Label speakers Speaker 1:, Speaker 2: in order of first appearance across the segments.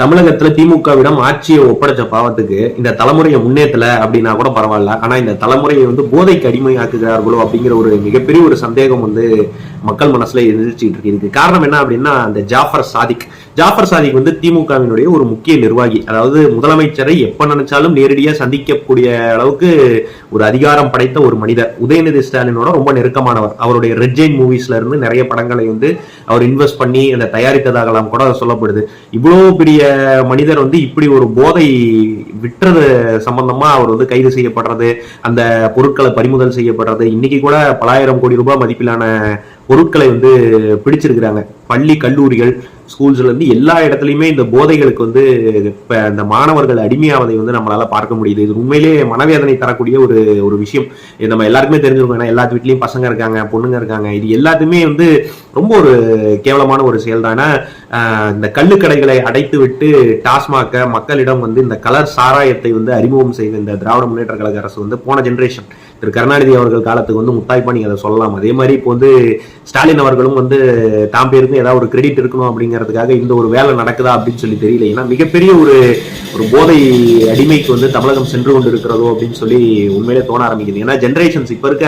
Speaker 1: தமிழகத்துல திமுகவிடம் ஆட்சியை ஒப்படைச்ச பாவத்துக்கு இந்த தலைமுறையை முன்னேற்றல அப்படின்னா கூட பரவாயில்ல. ஆனா இந்த தலைமுறையை வந்து போதைக்கு அடிமையாக்குகிறார்களோ அப்படிங்கிற ஒரு மிகப்பெரிய ஒரு சந்தேகம் வந்து மக்கள் மனசுல எதிர்ச்சிட்டு இருக்கு. இதுக்கு காரணம் என்ன அப்படின்னா அந்த ஜாஃபர் சாதிக். ஜாஃபர் சாதிக் வந்து திமுகவினுடைய ஒரு முக்கிய நிர்வாகி. அதாவது முதலமைச்சரை எப்ப நினைச்சாலும் நேரடியா சந்திக்கக்கூடிய அளவுக்கு ஒரு அதிகாரம் படைத்த ஒரு மனிதர். உதயநிதி ஸ்டாலினோட ரொம்ப நெருக்கமானவர். அவருடைய ரெட்ஜைன் மூவிஸ்ல இருந்து நிறைய படங்களை வந்து அவர் இன்வெஸ்ட் பண்ணி அந்த தயாரித்ததாகலாம் கூட சொல்லப்படுது. இவ்வளவு பெரிய மனிதர் வந்து இப்படி ஒரு போதை விற்றது சம்பந்தமா அவர் வந்து கைது செய்யப்படுறது அந்த பொருட்களை பறிமுதல் செய்யப்படுறது இன்னைக்கு கூட பலாயிரம் கோடி ரூபாய் மதிப்பிலான பொருட்களை வந்து பிடிச்சிருக்கிறாங்க. பள்ளி கல்லூரிகள் ஸ்கூல்ஸ்ல இருந்து எல்லா இடத்துலையுமே இந்த போதைகளுக்கு வந்து இப்ப இந்த மாணவர்கள் அடிமையாவதை வந்து நம்மளால பார்க்க முடியுது. இது உண்மையிலேயே மனவேதனை தரக்கூடிய ஒரு ஒரு விஷயம். இது நம்ம எல்லாருக்குமே தெரிஞ்சிருக்கோம். ஏன்னா எல்லாத்து வீட்லயும் பசங்க இருக்காங்க பொண்ணுங்க இருக்காங்க. இது எல்லாத்துமே வந்து ரொம்ப ஒரு கேவலமான ஒரு செயல் இந்த கள்ளுக்கடைகளை அடைத்து விட்டு டாஸ்மாக மக்களிடம் வந்து இந்த கலர் சாராயத்தை வந்து அறிமுகம் செய்த இந்த திராவிட முன்னேற்ற கழக அரசு வந்து போன ஜென்ரேஷன் திரு கருணாநிதி அவர்கள் காலத்துக்கு வந்து முத்தாய்ப்பா நீங்க அதை சொல்லலாம். அதே மாதிரி இப்போ வந்து ஸ்டாலின் அவர்களும் வந்து தாம் பேருக்கு ஏதாவது ஒரு கிரெடிட் இருக்கணும் அப்படிங்கிறதுக்காக இந்த ஒரு வேலை நடக்குதா அப்படின்னு சொல்லி தெரியல. ஏன்னா மிகப்பெரிய ஒரு ஒரு போதை அடிமைக்கு வந்து தமிழகம் சென்று கொண்டு இருக்கிறதோ அப்படின்னு சொல்லி உண்மையிலே தோண ஆரம்பிக்குது. ஏன்னா ஜென்ரேஷன்ஸ் இப்போ இருக்க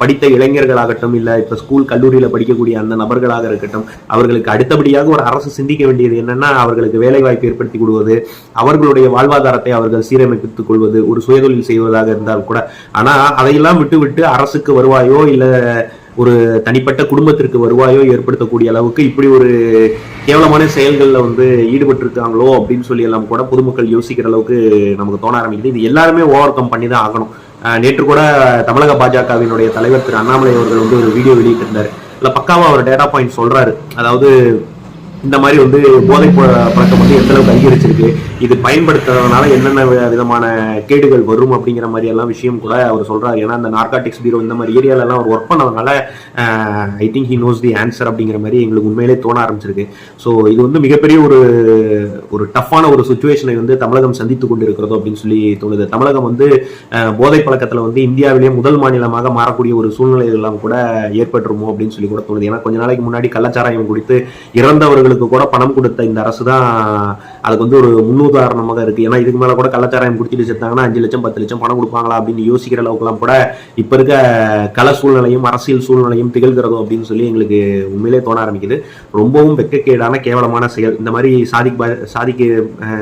Speaker 1: படித்த இளைஞர்களாகட்டும் இல்ல இப்ப ஸ்கூல் கல்லூரியில படிக்கக்கூடிய அந்த நபர்களாக இருக்கட்டும் அவர்களுக்கு அடுத்தபடியாக ஒரு அரசு சிந்திக்க வேண்டியது என்னன்னா அவர்களுக்கு வேலை வாய்ப்பு ஏற்படுத்தி கொடுவது அவர்களுடைய வாழ்வாதாரத்தை அவர்கள் சீரமைப்பித்துக் கொள்வது ஒரு சுயதொழில் செய்வதாக இருந்தால் கூட. ஆனா அதையெல்லாம் விட்டு விட்டு அரசுக்கு வருவாயோ இல்ல ஒரு தனிப்பட்ட குடும்பத்திற்கு வருவாயோ ஏற்படுத்தக்கூடிய அளவுக்கு இப்படி ஒரு கேவலமான செயல்களில் வந்து ஈடுபட்டிருக்காங்களோ அப்படின்னு சொல்லி எல்லாம் கூட பொதுமக்கள் யோசிக்கிற அளவுக்கு நமக்கு தோண ஆரம்பிக்குது. இது எல்லாருமே ஓவர் கம் பண்ணி தான் ஆகணும் நேற்று கூட தமிழக பாஜகவினுடைய தலைவர் திரு அண்ணாமலை அவர்கள் வந்து ஒரு வீடியோ வெளியிட்டிருந்தாரு. இல்ல பக்காவா அவர் டேட்டா பாயிண்ட் சொல்றாரு. அதாவது இந்த மாதிரி வந்து போதை பழக்கம் வந்து எந்த அளவுக்கு அதிகரிச்சிருக்கு? இது பயன்படுத்துறதுனால என்னென்ன விதமான கேடுகள் வரும் அப்படிங்கிற மாதிரி எல்லாம் விஷயம் கூட அவர் சொல்றாரு. ஏன்னா அந்த நார்காட்டிக்ஸ் பீரோ இந்த மாதிரி ஏரியால எல்லாம் அவர் ஒர்க் பண்ணதுனால I think he knows the answer அப்படிங்கிற மாதிரி எங்களுக்கு உண்மையிலே தோண ஆரம்பிச்சிருக்கு. ஸோ இது வந்து மிகப்பெரிய ஒரு ஒரு டஃப்பான ஒரு சுச்சுவேஷனை வந்து தமிழகம் சந்தித்து கொண்டு இருக்கிறதோ அப்படின்னு சொல்லி தோணுது. தமிழகம் வந்து போதை பழக்கத்துல வந்து இந்தியாவிலேயே முதல் மாநிலமாக மாறக்கூடிய ஒரு சூழ்நிலைகள் எல்லாம் கூட ஏற்பட்டுருமோ அப்படின்னு சொல்லி கூட தோணுது. ஏன்னா கொஞ்ச நாளைக்கு முன்னாடி கள்ளச்சாராயம் குடித்து இவங்களுக்கு கூட பணம் கொடுத்த இந்த அரசு தான் அதுக்கு வந்து ஒரு முன்னுதாரணமாக இருக்கு. ஏன்னா இதுக்கு மேல கூட கள்ளச்சாராயம் குடிச்சிட்டு செத்தாங்கன்னா அஞ்சு லட்சம் பத்து லட்சம் பணம் கொடுப்பாங்களா அப்படின்னு யோசிக்கிற அளவுக்குலாம் கூட இப்ப இருக்க கல சூழ்நிலையும் அரசியல் சூழ்நிலையும் திகழ்கிறதோ அப்படின்னு சொல்லி எங்களுக்கு உண்மையிலே தோண ஆரம்பிக்குது. ரொம்பவும் வெக்கக்கேடான கேவலமான செயல். இந்த மாதிரி சாதிக் சாதிக்கு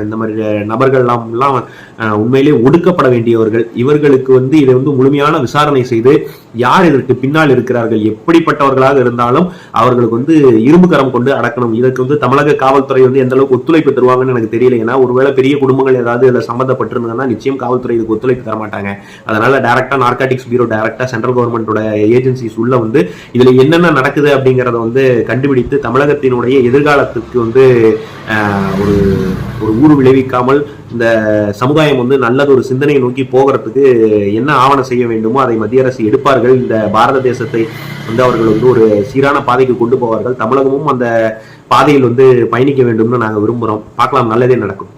Speaker 1: இந்த மாதிரி நபர்கள்லாம் எல்லாம் உண்மையிலே ஒடுக்கப்பட வேண்டியவர்கள். இவர்களுக்கு வந்து இதை வந்து முழுமையான விசாரணை செய்து யார் இதற்கு பின்னால் இருக்கிறார்கள் எப்படிப்பட்டவர்களாக இருந்தாலும் அவர்களுக்கு வந்து இரும்பு கரம் கொண்டு அடக்கணும். இதற்கு வந்து தமிழக காவல்துறை வந்து எந்த அளவுக்கு ஒத்துழைப்பு தருவாங்கன்னு எனக்கு தெரியல. ஏன்னா ஒருவேளை பெரிய குடும்பங்கள் ஏதாவது இதில் சம்பந்தப்பட்டிருந்ததுன்னா நிச்சயம் காவல்துறை இதுக்கு ஒத்துழைப்பு தர மாட்டாங்க அதனால டேரக்டா நார்காட்டிக்ஸ் பீரோ டேரக்டா சென்ட்ரல் கவர்மெண்டோட ஏஜென்சிஸ் உள்ள வந்து இதுல என்னென்ன நடக்குது அப்படிங்கறத வந்து கண்டுபிடித்து தமிழகத்தினுடைய எதிர்காலத்துக்கு வந்து ஒரு ஒரு ஊறு விளைவிக்காமல் இந்த சமுதாயம் வந்து நல்லது ஒரு சிந்தனையை நோக்கி போகிறதுக்கு என்ன ஆவணம் செய்ய வேண்டுமோ அதை மத்திய அரசு எடுப்பார்கள். இந்த பாரத தேசத்தை வந்து அவர்கள் வந்து ஒரு சீரான பாதைக்கு கொண்டு போவார்கள். தமிழகமும் அந்த பாதையில் வந்து பயணிக்க வேண்டும்னு நாங்கள் விரும்புகிறோம் பார்க்கலாம் நல்லதே நடக்கும்.